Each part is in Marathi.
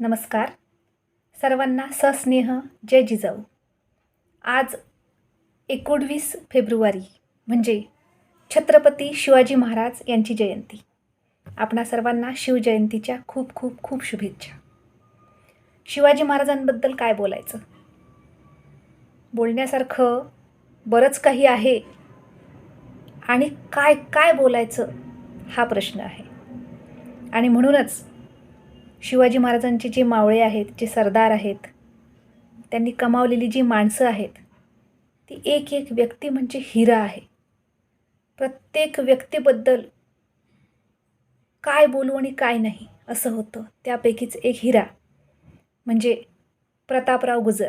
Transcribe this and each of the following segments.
नमस्कार. सर्वांना सस्नेह. जय जिजाऊ. आज एकोणवीस फेब्रुवारी म्हणजे छत्रपती शिवाजी महाराज यांची जयंती. आपणा सर्वांना शिवजयंतीच्या खूप खूप खूप शुभेच्छा. शिवाजी महाराजांबद्दल काय बोलायचं? बोलण्यासारखं बरंच काही आहे. आणि काय काय बोलायचं हा प्रश्न आहे. आणि म्हणूनच शिवाजी महाराजांचे जे मावळे आहेत जे सरदार आहेत त्यांनी कमावलेली जी माणसं आहेत ती एक एक व्यक्ती म्हणजे हिरा आहे. प्रत्येक व्यक्तीबद्दल काय बोलू आणि काय नाही असं होतं. त्यापैकीच एक हिरा म्हणजे प्रतापराव गुजर.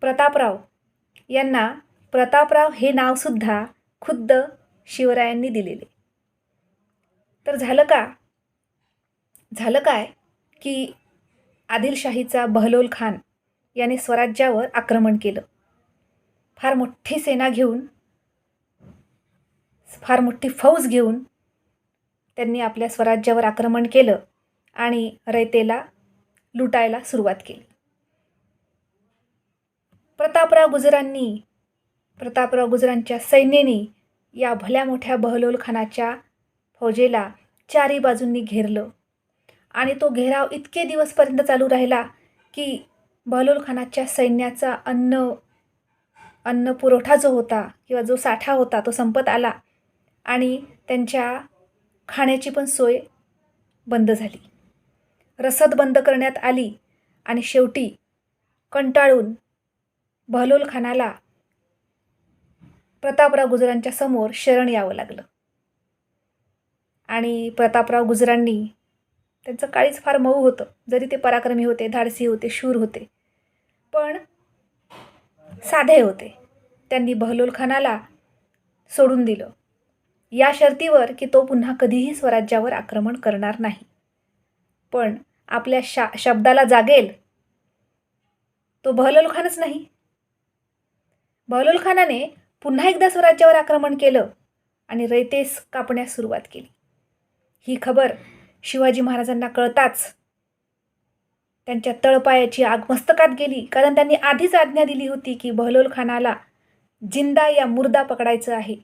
प्रतापराव यांना प्रतापराव हे नावसुद्धा खुद्द शिवरायांनी दिलेले. तर झालं का? झालं काय की आदिलशाहीचा बहलोल खान याने स्वराज्यावर आक्रमण केलं. फार मोठी सेना घेऊन फार मोठी फौज घेऊन त्यांनी आपल्या स्वराज्यावर आक्रमण केलं आणि रयतेला लुटायला सुरुवात केली. प्रतापराव गुजरांनी प्रतापराव गुजरांच्या सैन्याने या भल्या मोठ्या बहलोल खानाच्या फौजेला चारी बाजूंनी घेरलं. आणि तो घेराव इतके दिवसपर्यंत चालू राहिला की बहलोल खानाच्या सैन्याचा अन्न अन्न पुरवठा जो होता किंवा जो साठा होता तो संपत आला आणि त्यांच्या खाण्याची पण सोय बंद झाली. रसद बंद करण्यात आली आणि शेवटी कंटाळून बहलोल खानाला प्रतापराव गुजरांच्या समोर शरण यावं लागलं. आणि प्रतापराव गुजरांनी त्यांचं काळीच फार मऊ होतं. जरी ते पराक्रमी होते धाडसी होते शूर होते. पण साधे होते. त्यांनी बहलोल खानाला सोडून दिलं. या शर्तीवर की तो पुन्हा कधीही स्वराज्यावर आक्रमण करणार नाही. पण आपल्या शा शब्दाला जागेल. तो बहलोल खानच नाही. बहलोल खानाने पुन्हा एकदा स्वराज्यावर आक्रमण केलं आणि रयतेस कापण्यास सुरुवात केली. ही खबर शिवाजी महाराजांना कळताच त्यांच्या तळपायाची आग मस्तकात गेली. कारण त्यांनी आधीच आज्ञा दिली होती की बहलोल खानाला जिंदा या मुर्दा पकडायचं आहे.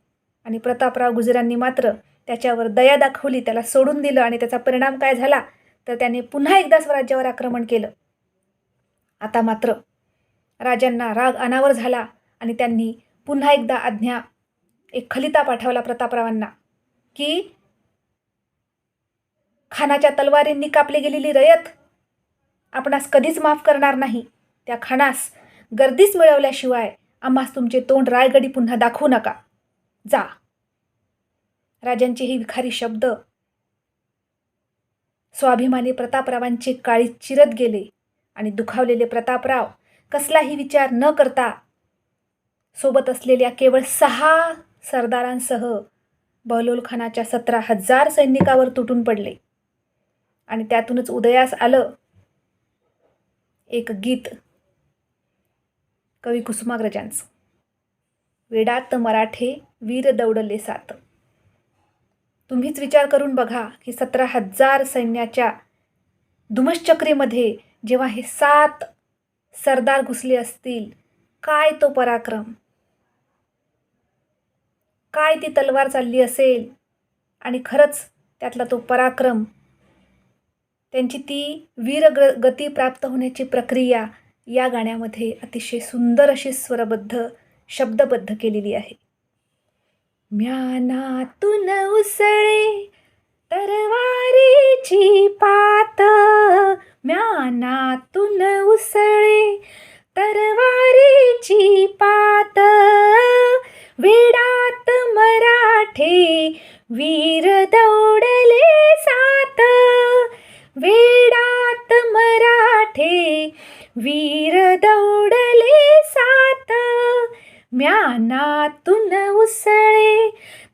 आणि प्रतापराव गुजरांनी मात्र त्याच्यावर दया दाखवली त्याला सोडून दिलं आणि त्याचा परिणाम काय झाला तर त्याने पुन्हा एकदा स्वराज्यावर आक्रमण केलं. आता मात्र राजांना राग अनावर झाला आणि त्यांनी पुन्हा एकदा आज्ञा एक खलिता पाठवला प्रतापरावांना की खानाच्या तलवारींनी कापली गेलेली रयत आपणास कधीच माफ करणार नाही. त्या खानास गर्दीच मिळवल्याशिवाय आम्हास तुमचे तोंड रायगडी पुन्हा दाखवू नका. जा. राजांचे हे विखारी शब्द स्वाभिमानी प्रतापरावांचे काळी चिरत गेले आणि दुखावलेले प्रतापराव कसलाही विचार न करता सोबत असलेल्या केवळ सहा सरदारांसह बहलोलखानाच्या सतरा हजार सैनिकावर तुटून पडले. आणि त्यातूनच उदयास आलं एक गीत. कवी कुसुमाग्रजांचं. वेडात मराठे वीर दौडले सात. तुम्हीच विचार करून बघा की सतरा हजार सैन्याच्या धुमश्चक्रीमध्ये जेव्हा हे सात सरदार घुसले असतील काय तो पराक्रम? काय ती तलवार चालली असेल? आणि खरंच त्यातला तो पराक्रम त्यांची ती वीर ग गती प्राप्त होण्याची प्रक्रिया या गाण्यामध्ये अतिशय सुंदर अशी स्वरबद्ध शब्दबद्ध केलेली आहे. म्यानातून उसळे तरवारीची पात म्यानातून उसळे तरवारीची पात वेडात मराठे वीर म्यानातून उसळे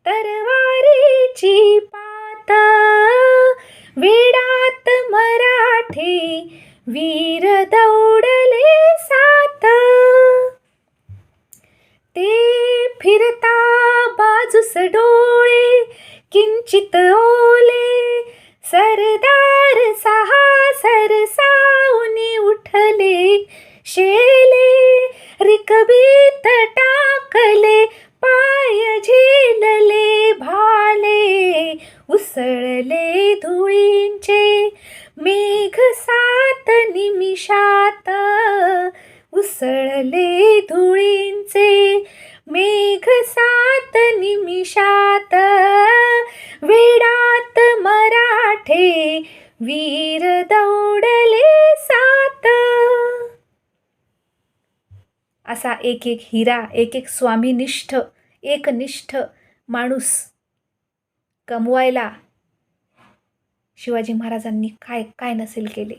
तरवारीची पात. वेडात मराठे वीर दौडले सात. ते फिरता बाजूस डोळे किंचित ओले. सरदार सहा सरसावनी उठले शेले रिकबीत टाकले पाय झेलले भाले उसळले धुळींचे. मेघ सात निमिषात उसळले धुळींचे. मेघ सात निमिषात वेडात मराठे वी असा एक एक हिरा एक एक स्वामीनिष्ठ एकनिष्ठ माणूस कमवायला शिवाजी महाराजांनी काय काय नसेल केले.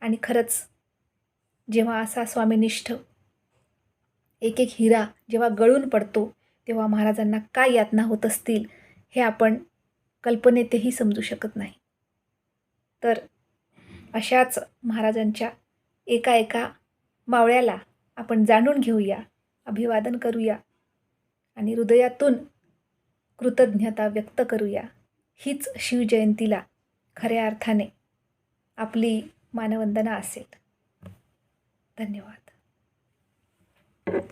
आणि खरंच जेव्हा असा स्वामीनिष्ठ एक एक हिरा जेव्हा गळून पडतो तेव्हा महाराजांना काय यातना होत असतील हे आपण कल्पनेतही समजू शकत नाही. तर अशाच महाराजांच्या एका एका मावळ्याला आपण जाणून घेऊया अभिवादन करूया आणि हृदयातून कृतज्ञता व्यक्त करूया. हीच शिवजयंतीला खऱ्या अर्थाने आपली मानवंदना असेल. धन्यवाद.